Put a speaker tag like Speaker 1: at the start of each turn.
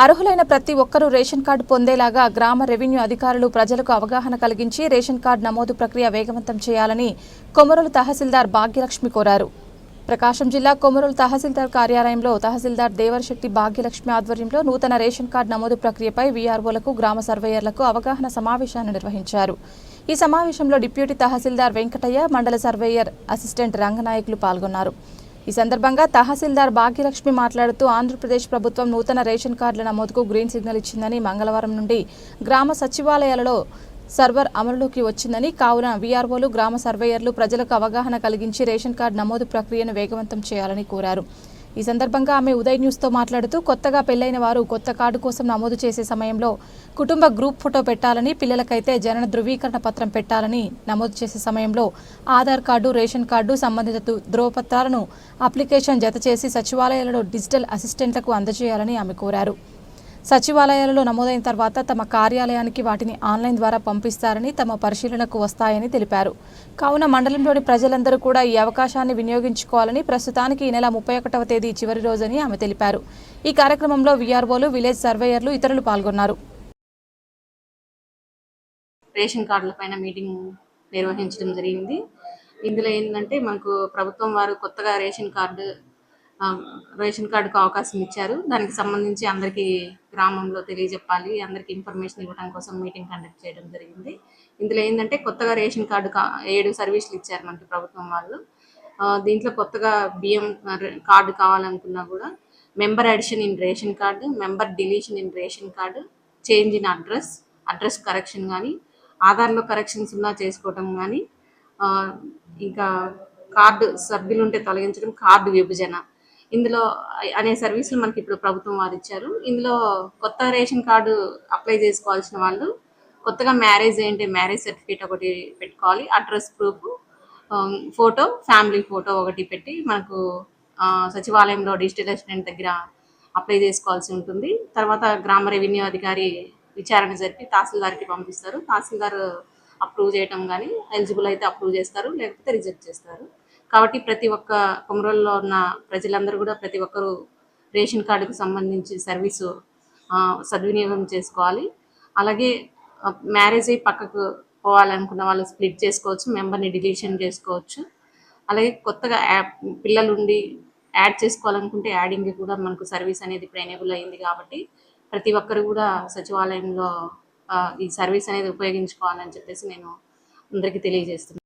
Speaker 1: అర్హులైన ప్రతి ఒక్కరూ రేషన్ కార్డు పొందేలాగా గ్రామ రెవెన్యూ అధికారులు ప్రజలకు అవగాహన కలిగించి రేషన్ కార్డు నమోదు ప్రక్రియ వేగవంతం చేయాలని కొమరలు తహసీల్దార్ భాగ్యలక్ష్మి కోరారు. ప్రకాశం జిల్లా కొమరులు తహసీల్దార్ కార్యాలయంలో తహసీల్దార్ దేవరశెట్టి భాగ్యలక్ష్మి ఆధ్వర్యంలో నూతన రేషన్ కార్డు నమోదు ప్రక్రియపై వీఆర్ఓలకు గ్రామ సర్వేయర్లకు అవగాహన సమావేశాన్ని నిర్వహించారు. ఈ సమావేశంలో డిప్యూటీ తహసీల్దార్ వెంకటయ్య మండల సర్వేయర్ అసిస్టెంట్ రంగనాయకులు పాల్గొన్నారు. ఈ సందర్భంగా తహసీల్దార్ భాగ్యలక్ష్మి మాట్లాడుతూ ఆంధ్రప్రదేశ్ ప్రభుత్వం నూతన రేషన్ కార్డుల నమోదుకు గ్రీన్ సిగ్నల్ ఇచ్చిందని మంగళవారం నుండి గ్రామ సచివాలయాలలో సర్వర్ అమలులోకి వచ్చిందని కావున వీఆర్ఓలు గ్రామ సర్వేయర్లు ప్రజలకు అవగాహన కలిగించి రేషన్ కార్డు నమోదు ప్రక్రియను వేగవంతం చేయాలని కోరారు. ఈ సందర్భంగా ఆమె ఉదయ్ న్యూస్తో మాట్లాడుతూ కొత్తగా పెళ్ళైన వారు కొత్త కార్డు కోసం నమోదు చేసే సమయంలో కుటుంబ గ్రూప్ ఫోటో పెట్టాలని పిల్లలకైతే జనన ధృవీకరణ పత్రం పెట్టాలని నమోదు చేసే సమయంలో ఆధార్ కార్డు రేషన్ కార్డు సంబంధిత ధ్రువపత్రాలను ధృవపత్రాలను అప్లికేషన్ జత చేసి సచివాలయాలలో డిజిటల్ అసిస్టెంట్లకు అందజేయాలని ఆమె కోరారు. సచివాలయాలలో నమోదైన తర్వాత తమ కార్యాలయానికి వాటిని ఆన్లైన్ ద్వారా పంపిస్తారని తమ పరిశీలనకు వస్తాయని తెలిపారు. కావున మండలంలోని ప్రజలందరూ కూడా ఈ అవకాశాన్ని వినియోగించుకోవాలని ప్రస్తుతానికి ఈ నెల ముప్పై ఒకటవ తేదీ చివరి రోజని ఆమె తెలిపారు. ఈ కార్యక్రమంలో వీఆర్ఓలు విలేజ్ సర్వేయర్లు ఇతరులు పాల్గొన్నారు.
Speaker 2: రేషన్ కార్డుల పైన మీటింగ్ నిర్వహించడం జరిగింది. ఇందులో ఏంటంటే మనకు ప్రభుత్వం వారు కొత్తగా రేషన్ కార్డు రేషన్ కార్డుకు అవకాశం ఇచ్చారు. దానికి సంబంధించి అందరికీ గ్రామంలో తెలియజెప్పాలి. అందరికీ ఇన్ఫర్మేషన్ ఇవ్వడం కోసం మీటింగ్ కండక్ట్ చేయడం జరిగింది. ఇందులో ఏంటంటే కొత్తగా రేషన్ కార్డు కా- ఏడు సర్వీసులు ఇచ్చారు మనకి ప్రభుత్వం వాళ్ళు. దీంట్లో కొత్తగా బియ్యం కార్డు కావాలనుకున్నా కూడా member addition in ration card member deletion in ration card change in address address correction కానీ ఆధార్లో కరెక్షన్స్ ఉన్నా చేసుకోవటం కానీ ఇంకా కార్డు సభ్యులు ఉంటే తొలగించడం కార్డు విభజన ఇందులో అనే సర్వీసులు మనకి ఇప్పుడు ప్రభుత్వం వారు ఇచ్చారు. ఇందులో కొత్త రేషన్ కార్డు అప్లై చేసుకోవాల్సిన వాళ్ళు కొత్తగా మ్యారేజ్ ఏంటి మ్యారేజ్ సర్టిఫికేట్ ఒకటి పెట్టుకోవాలి address proof photo family photo ఒకటి పెట్టి మనకు సచివాలయంలో డిజిటల్ అసిస్టెంట్ దగ్గర అప్లై చేసుకోవాల్సి ఉంటుంది. తర్వాత గ్రామ రెవెన్యూ అధికారి విచారణ జరిపి తహసీల్దార్కి పంపిస్తారు. తహసీల్దార్ అప్రూవ్ చేయటం కానీ ఎలిజిబుల్ అయితే అప్రూవ్ చేస్తారు లేకపోతే రిజెక్ట్ చేస్తారు. కాబట్టి ప్రతి ఒక్క కొమరోల్లో ఉన్న ప్రజలందరూ కూడా ప్రతి ఒక్కరూ రేషన్ కార్డుకు సంబంధించి సర్వీసు సద్వినియోగం చేసుకోవాలి. అలాగే మ్యారేజ్ అయ్యి పక్కకు పోవాలనుకున్న వాళ్ళు స్ప్లిట్ చేసుకోవచ్చు మెంబర్ని డిలీషన్ చేసుకోవచ్చు. అలాగే కొత్తగా యాప్ పిల్లలు ఉండి యాడ్ చేసుకోవాలనుకుంటే యాడింగ్ కూడా మనకు సర్వీస్ అనేది ఇప్పుడు ఎనేబుల్ అయింది కాబట్టి ప్రతి ఒక్కరు కూడా సచివాలయంలో ఈ సర్వీస్ అనేది ఉపయోగించుకోవాలని చెప్పేసి నేను అందరికీ తెలియజేస్తున్నాను.